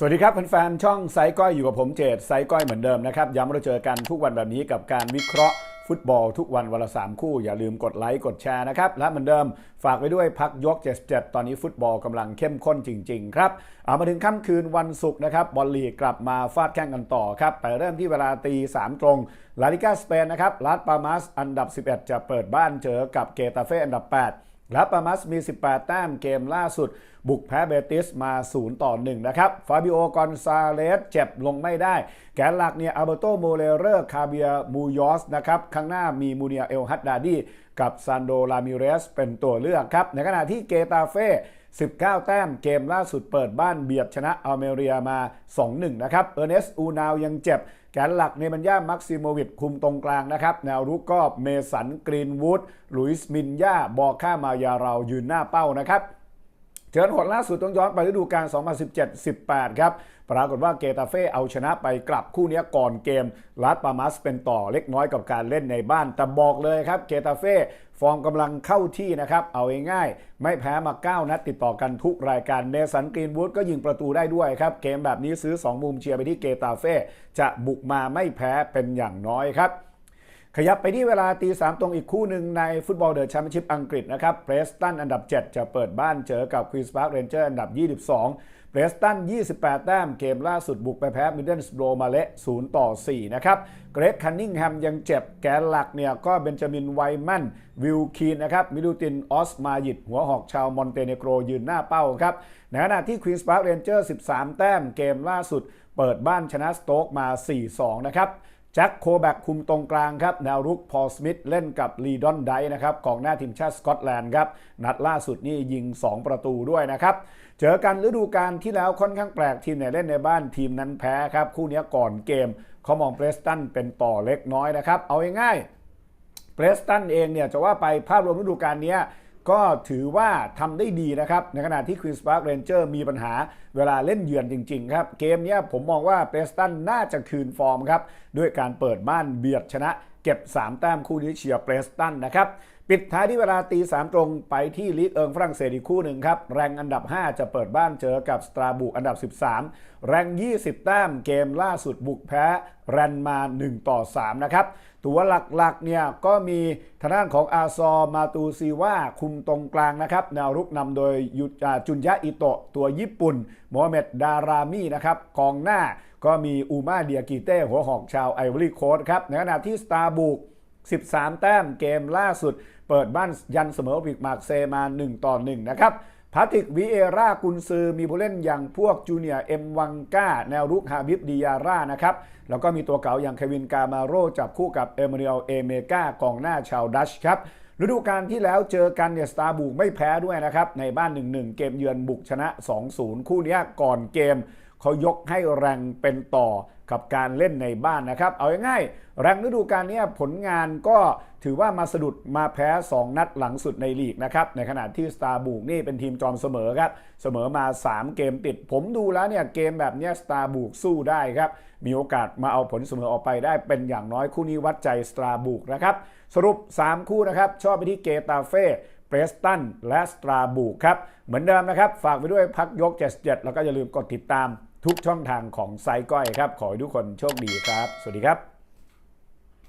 สวัสดีครับแฟนๆช่องไซก้อยอยู่กับผมเจตไซก้อยเหมือนเดิมนะครับย้ำเราเจอกันทุกวันแบบนี้กับการวิเคราะห์ฟุตบอลทุกวันวันละสามคู่ อย่าลืมกดไลค์กดแชร์นะครับ และเหมือนเดิมฝากไว้ด้วยพักยก 77 ตอนนี้ฟุตบอลกำลังเข้มข้นจริง ๆ ครับเอามาถึงค่ำคืนวันศุกร์นะครับบอลลีกกลับมาฟาดแข่งกันต่อครับ ไปเริ่มที่เวลาตีสามตรงลาลิกาสเปนนะครับลาสปามาสอันดับ 11 จะเปิดบ้านเจอกับเกตาเฟอันดับ 8 และปามัสมี 18 แต้มเกมล่าสุด บุกแพ้เบติสมา 0 ต่อ 1 นะครับ ฟาบิโอกอนซาเลสเจ็บลงไม่ได้ แกนหลักเนี่ยอัลเบโตโมเลเรอร์คาเบียมูยอสนะครับข้างหน้ามีมูเนียเอลฮัดดาดีกับซานโดลามิเรสเป็นตัวเลือกครับ ในขณะที่เกตาเฟ่19 แต้มเกมล่าสุดเปิดบ้านเบียดชนะอัลเมเรียมา 2-1 นะครับ เออร์เนสต์อูนาวยังเจ็บ แกนหลักเนบัญญามักซิโมวิชคุมตรงกลางนะครับ แนวรุกก็เมสันกรีนวูดลุยส์มินยาบอกค่ามายาเรายืนหน้าเป้านะครับ เชิญหดล่าสุดต้องย้อนไปฤดูกาล 2017-18 ครับ ปรากฏว่าเกตาเฟ่เอาชนะไปกลับคู่นี้ก่อนเกมลาสปามัสเป็นต่อเล็กน้อยกับการเล่นในบ้าน แต่บอกเลยครับเกตาเฟ่ฟอร์มกำลังเข้าที่นะครับ เอาง่ายๆไม่แพ้มา 9 นัดติดต่อกันทุกรายการเนสันกรีนวูดก็ยิงประตูได้ด้วยครับ เกมแบบนี้ซื้อ 2 มุมเชียร์ไปที่เกตาเฟ่จะบุกมาไม่แพ้เป็นอย่างน้อยครับ ขยับไปที่เวลาตีสามตรงอีกคู่หนึ่งในฟุตบอลเดอะแชมเปี้ยนชิพอังกฤษนะครับเพรสตันอันดับ 7 จะเปิดบ้านเจอกับควีนส์พาร์คเรนเจอร์อันดับ 22เพรสตัน 28 แต้มเกมล่าสุดบุกไปแพ้มิดเดิลสโบรมาเละ0ต่อ 4 นะครับเกรกคันนิงแฮมยังเจ็บแกนหลักเนี่ยก็เบนจามินไวแมนวิลคีนนะครับมิดูตินออสมายิดหัวหอกชาวมอนเตเนโกรยืนหน้าเป้าครับในขณะที่ควีนส์พาร์คเรนเจอร์ 13 แต้มเกมล่าสุด เปิดบ้านชนะสโต๊กมา 4-2 นะครับ จ็คโคแบกคุมตรงกลางครับ แนวรุกพอสมิธเล่นกับลีดอนไดนะครับกองหน้าทีมชาติสกอตแลนด์ครับ นัดล่าสุดนี่ยิง 2 ประตูด้วยนะครับ เจอกันฤดูกาลที่แล้วค่อนข้างแปลกทีมไหนเล่นในบ้านทีมนั้นแพ้ครับ คู่นี้ก่อนเกมเขามองเพรสตันเป็นต่อเล็กน้อยนะครับ เอาง่ายๆเพรสตันเองเนี่ยจะว่าไปภาพรวมฤดูกาลนี้ ก็ถือว่าทำได้ดีนะครับ ในขณะที่ควีนส์พาร์คเรนเจอร์มีปัญหาเวลาเล่นเยือนจริงๆครับ เกมนี้ผมมองว่าเพรสตันน่าจะคืนฟอร์มครับ ด้วยการเปิดบ้านเบียดชนะ เก็บ 3 แต้มคู่นี้เชียร์เพรสตันนะครับปิดท้ายที่เวลาตีสามตรงไปที่ลีกเอิงฝรั่งเศสอีกคู่หนึ่งครับแรงอันดับ 5 จะเปิดบ้านเจอกับสตราบุกอันดับ 13 แรง 20 แต้มเกมล่าสุดบุกแพ้แรนมา 1 ต่อ 3 นะครับ ตัวหลักๆเนี่ยก็มีทางด้านของอาซอมาตูซีว่าคุมตรงกลางนะครับแนวรุกนำโดยจุนยะอิโตะตัวญี่ปุ่นโมฮัมเหม็ดดารามีนะครับกองหน้า ก็มีอูมาเดียกิเต้หัวหอกชาวไอวอรี่โคสครับในขณะที่สตาร์บุก13 แต้มเกมล่าสุด เปิดบ้านยันเสมอปิกมาร์เซมา 1 ต่อ 1 นะครับพาติกวิเอรากุนซือมีผู้เล่นอย่างพวกจูเนียเอ็มวังกาแนวรุกฮาบิบดิยาร่านะครับ แล้วก็มีตัวเก่าอย่างเควินกามาโรจับคู่กับเอเมเรียลเอเมกากองหน้าชาวดัชครับฤดูกาลที่แล้วเจอกันเนี่ยสตาร์บุกไม่แพ้ด้วยนะครับ ในบ้าน 1-1 เกมเยือนบุกชนะ 2-0 คู่นี้ก่อนเกม เขายกให้แรงเป็นต่อกับการเล่นในบ้านนะครับ เอาง่ายๆแรงฤดูกาลนี้ผลงานก็ถือว่ามาสะดุดมาแพ้ 2 นัดหลังสุดในลีกนะครับ ในขณะที่สตาร์บุกนี่เป็นทีมจอมเสมอครับ เสมอมา 3 เกมติด ผมดูแล้วเนี่ยเกมแบบนี้สตาร์บุกสู้ได้ครับ มีโอกาสมาเอาผลเสมอออกไปได้เป็นอย่างน้อยคู่นี้วัดใจสตาร์บุกนะครับ สรุป 3 คู่นะครับ ชอบไปที่เกตาเฟ่เปรสตันและสตราบูกครับ เหมือนเดิมนะครับ ฝากไปด้วยพักยก 77 แล้วก็อย่าลืมกดติดตาม ทุกช่องทางของไซก้อยครับ ขอให้ทุกคนโชคดีครับ สวัสดีครับ